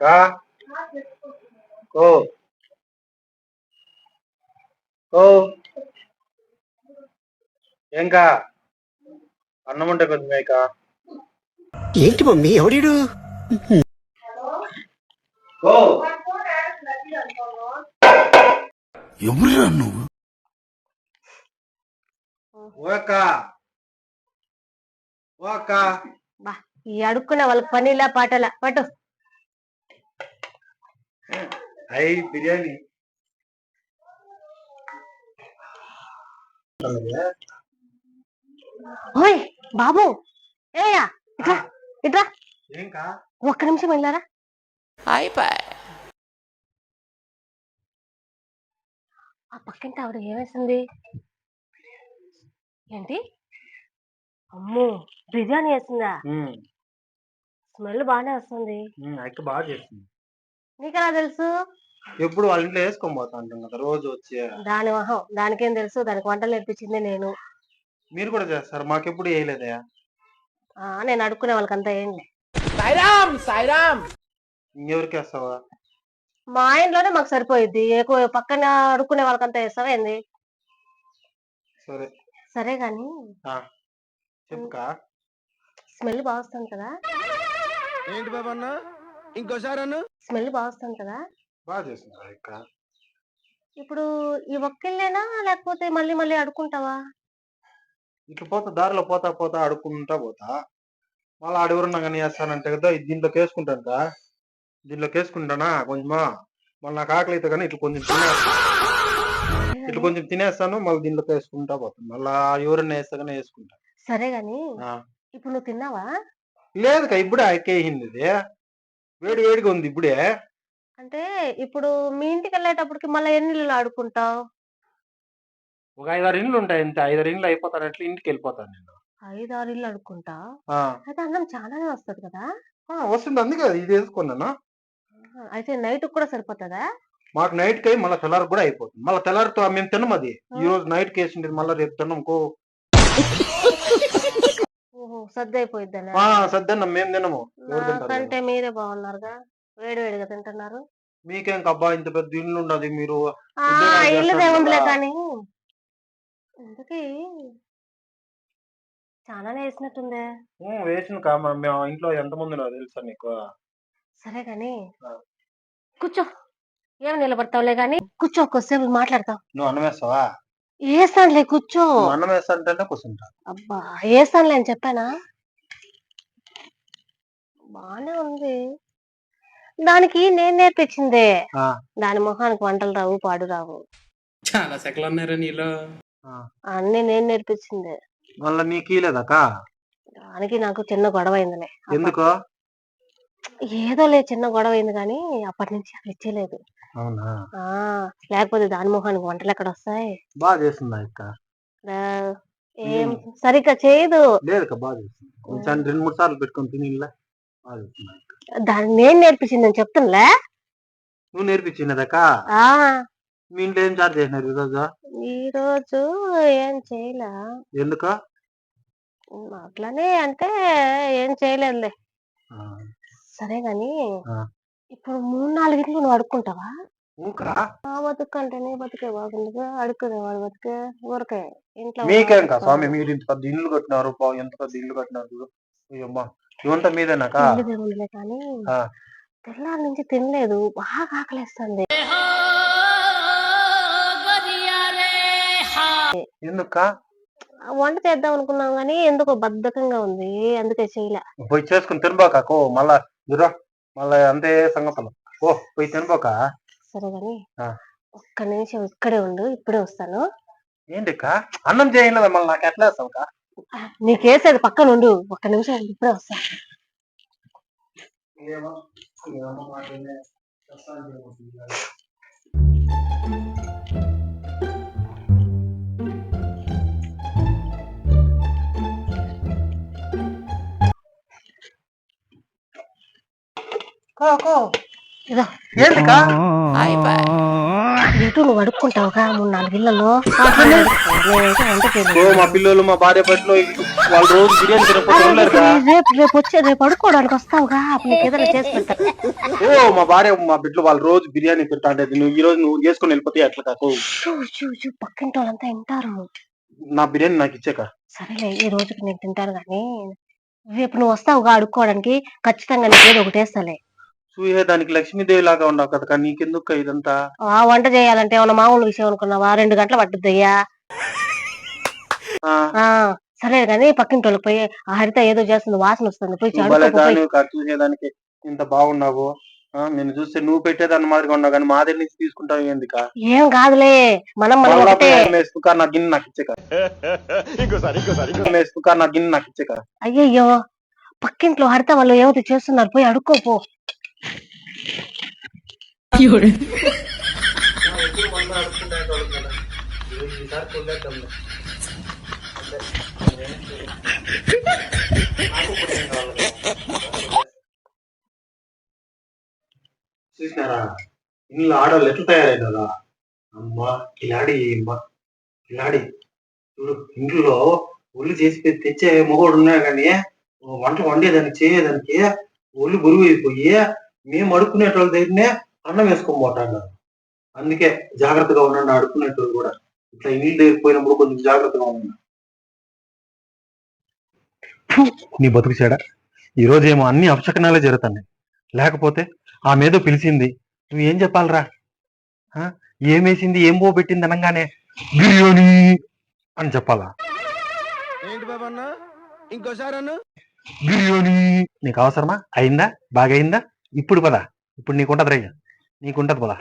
కా? కో. కో. ఏంకా అన్నం ఉంటే కొంచెం మేక ఏంటి మమ్మీ ఎవడీడు? కో. ఎవరురా నువ్వు? ఓక ఓక బా ఈ అడుక్కునే వాళ్ళకి పనిలా పాటలా. పట్టు. అయి బిర్యానీ. ఓయ్ బాబు ఏయా ఇట్రా ఏంకా? ఒక్క నిమిషం వెళ్ళారా? ఆ పక్కింటి ఆవిడ ఏమేసింది ఏంటి? అమ్మో బిర్యానీ వేసిందా? స్మెల్ బాగానే వస్తుంది. బాగా చేస్తుంది. నీకెలా తెలుసు? ఎప్పుడు వాళ్ళ ఇంట్లో వేసుకొని పోతా కదా రోజు వచ్చి. దాని మొహం దానికేం తెలుసు? దానికి వంటలు నేర్పించింది నేను. మీరు కూడా చేస్తారు మాకెప్పుడు వేయలేదే ఆ నేను అడుక్కునే వాళ్ళకంతా ఏం లే. ఇంకెవరికి వేస్తావా? మా ఇంట్లోనే మాకు సరిపోయిద్ది. ఎక్కువ పక్కన అడుక్కునే వాళ్ళకంతా వేస్తావా ఏంది? సరే. సరే గాని. చెప్పుకా. స్మెల్ బాగా వస్తుంది కదా. ఏంటి బాబా అన్న ఇంకోసారి అన్న? స్మెల్ బాగా వస్తుంది కదా? బాగా చేస్తుంది అక్క? ఇప్పుడు ఈ ఒక్కళ్ళేనా? లేకపోతే మళ్ళీ మళ్ళీ అడుక్కుంటావా? ఇట్లా పోతా దారిలో పోతా పోతా అడుక్కుంటా పోతా. మళ్ళీ అడుగురున్నా కానీ వేస్తానంటే కదా ఇది దీంట్లోకి వేసుకుంటాను కదా దీంట్లోకి వేసుకుంటానా కొంచెమా మళ్ళీ నాకు ఆకలి అయితే కానీ ఇట్లా కొంచెం తినేస్తాను ఇట్లా కొంచెం తినేస్తాను మళ్ళీ దీంట్లోకి వేసుకుంటా పోతాను మళ్ళీ ఎవరన్నా వేస్తా కానీ వేసుకుంటా. సరే గాని ఆ. ఇప్పుడు నువ్వు తిన్నావా? లేదు కా ఇప్పుడే ఎక్కేసింది ఇది. వేడి వేడిగా ఉంది ఇప్పుడే. అంటే ఇప్పుడు మీ ఇంటికి వెళ్ళేటప్పటికి మళ్ళీ ఎన్ని ఇళ్ళు ఆడుకుంటావు? ఒక ఐదారు ఇండ్లు ఉంటాయి అంతే. ఐదారు ఇండ్లు అయిపోతానట్లు ఇంటికి వెళ్ళిపోతాను నేను. ఐదు ఆరు ఇళ్ళు ఆడుకుంటా? ఆ, అయితే అన్నం చాలానే వస్తుంది కదా? ఆ, వస్తుంది అందుకే ఇది వేసుకున్నాను. అయితే నైట్ కూడా సరిపోతుందా? మాకు నైట్కి మళ్ళీ తెల్లారి కూడా అయిపోతుంది. మళ్ళీ తెల్లారితో మేము తినం అది ఈ రోజు నైట్కి వేసింది మళ్ళీ రేపు తిన్నాం కో మేము తినము. మీరే? బాగున్నారుగా. వేడి వేడిగా తింటున్నారు. మీకేం అబ్బా ఇంత పెద్ద ఇల్లు ఉండదు మీరు ఇల్లు. కానీ ఇంతకీ వేసినట్టుందే వేసిన మేము ఇంట్లో ఎంత మంది తెలుసా నీకు సరే గాని ఆ. కూర్చో. ఏం నిలబడతావులే గాని? కూర్చో కొద్దిసేపు మాట్లాడతాం నువ్వు అన్నం వేస్తానులే కూర్చో. నువ్వు అన్నం వేస్తా అంటే కూర్చుంటా. అబ్బా వేస్తానులే అని చెప్పానా? బానే ఉంది. దానికి నేను నేర్పించిందే. ఆ. దాని మొహానికి వంటలు రావు పాడు రావు. చాలా సెకలు ఉన్నారా నీలో. అన్ని నేను నేర్పించిందే. మళ్ళీ నీకు ఇలేదక్క దానికి నాకు చిన్న గొడవ అయిందిలే ఎందుకు? ఏదోలే చిన్న గొడవ అయింది కానీ అప్పటి నుంచి అసలు ఇచ్చేయలేదు అవునా? ఆ లేకపోతే దాని మొహానికి వంటలు ఎక్కడ వస్తాయి బాగా చేస్తుందా అక్క? ఏం సరిగ్గా చేయదు. లేదక్క బాగా చేస్తుంది. కొంచెం రెండు మూడు సార్లు పెట్టుకొని తిని బాగా చేస్తుంది అక్క. దాన్ని నేను నేర్పించిందని చెప్తున్నా నువ్వు నేర్పించినదక్క? ఆ. మీ ఇంట్లో ఏం చార్జ్ చేసినారు ఈరోజు? ఈ రోజు ఏం చేయలే. ఎందుకు? అట్లానే అంటే ఏం చేయలేదులే. ఆ, సరే గాని ఆ. ఇప్పుడు మూడు నాలుగింట్లు నువ్వు అడుక్కుంటావా? ఊకా? ఆ బతుకు బతుకే బాగుందిగా అడుక్కునేవాడు బతుకే ఊరకే ఇంట్లో మీకేం కా స్వామి? మీరు ఇంత పెద్ద ఇల్లు కట్టినారు పా, ఎంత పెద్ద ఇల్లు కట్టినారు చూడు. అయ్యమ్మా ఇవంతా మీదేనాక ఇల్లు కానీ ఆ. తెల్లారి నుంచి తినలేదు. బాగా ఆకలేస్తుంది. ఎందుక ఆ వంట చేద్దాం అనుకున్నాం కానీ ఎందుకో బద్ధకంగా ఉంది. అందుకే చేయలే. పోయి చేసుకుని తినబాక కో మళ్ళా ఇరా మళ్ళా అంతే సంగతులు. ఓ పోయి తినబాక సరే గాని ఆ. ఒక్క నిమిషం ఇక్కడే ఉండు ఇప్పుడే వస్తాను. ఏంటిక్క అన్నం చేయలేదా మళ్ళీ నాకు ఎట్లా వేస్తావు కా నీకేసేది పక్కన ఉండు ఒక్క నిమిషం ఇప్పుడే వస్తాను కో కో. ఇదో ఏంటిక ఇటు నువ్వు అడుక్కుంటావుగా మూడు నాలుగు ఇళ్ళలో మా పిల్లలు మా భార్య పట్ల వాళ్ళు రోజు బిర్యానీ తినకపోతే రేపు రేపు వచ్చి రేపు అడుక్కోవడానికి వస్తావుగా అప్పుడు నీకు ఏదైనా చేసి పెడతా. ఓ మా భార్య మా బిడ్డలు వాళ్ళు రోజు బిర్యానీ తింటా అంటే నువ్వు ఈ రోజు నువ్వు చేసుకుని వెళ్ళిపోతే ఎట్లా కాకు పక్కింటి వాళ్ళంతా వింటారు నా బిర్యానీ నాకు ఇచ్చాక? సరేలే ఈ రోజుకి నేను తింటాను కానీ రేపు నువ్వు వస్తావుగా అడుక్కోవడానికి ఖచ్చితంగా నీకు ఏదో ఒకటి వేస్తాలే. చూసే దానికి లక్ష్మీదేవి లాగా ఉన్నావు కదా నీకెందుకు ఇదంతా? ఆ వంట చేయాలంటే ఏమన్నా మామూలు విషయం అనుకున్నావా? రెండు గంటలు పట్టుద్దయ్యా. ఆ, సరే కానీ పక్కింటి వాళ్ళకి పోయి ఆ హరిత ఏదో చేస్తుంది వాసన వస్తుంది. పోయి నువ్వు భలే చూసేదానికి ఇంత బాగున్నావు. ఆ, నేను చూస్తే నువ్వు పెట్టేదాన్ని మాదిరిగా ఉన్నావు కానీ మా దగ్గర నుంచి తీసుకుంటావు ఎందుక ఏం కాదులే. మనం మనం ఒకటే. వేసుకుకా నా గిన్నె నాకు ఇచ్చాక. ఇంకోసారి ఇంకోసారి వేసుకుకా నా గిన్నె నాకు ఇచ్చాక. అయ్యయ్యో పక్కింట్లో హరిత వాళ్ళు ఏదో చేస్తున్నారు? పోయి అడుక్కోపో. చూసినారా ఇంట్లో ఆడవాళ్ళు ఎట్లా తయారైనారా? అమ్మా కిలాడి అమ్మా కిలాడి. చూడు ఇంట్లో ఒళ్ళు చేసి తెచ్చే మొగోడు ఉన్నా కానీ వంట వండేదానికి చేయడానికి ఒళ్ళు బరువు అయిపోయి మేము అడుక్కునేటోళ్ళ దగ్గరనే అన్నం వేసుకొని పోతాడు అందుకే జాగ్రత్తగా ఉండండి అడుక్కునేటోళ్ళు కూడా. ఇట్లా ఇంటి దగ్గర పోయినప్పుడు కొంచెం జాగ్రత్తగా ఉండండి. నీ బతుకు చెడ. ఈ రోజు ఏమో అన్ని అపశకనాలే జరుగుతున్నాయి. లేకపోతే ఆమె ఏదో పిలిచింది నువ్వు ఏం చెప్పాలరా? ఆ? ఏమేసింది ఏం పోబెట్టింది అనగానే బిర్యానీ అని చెప్పాలా? ఏంటి ఇంకోసారి అన్న? బిర్యానీ. నీకు అవసరమా? అయిందా? బాగా అయిందా ఇప్పుడు పదా. ఇప్పుడు నీకుంటది రయ్య నీకుంటది పదా.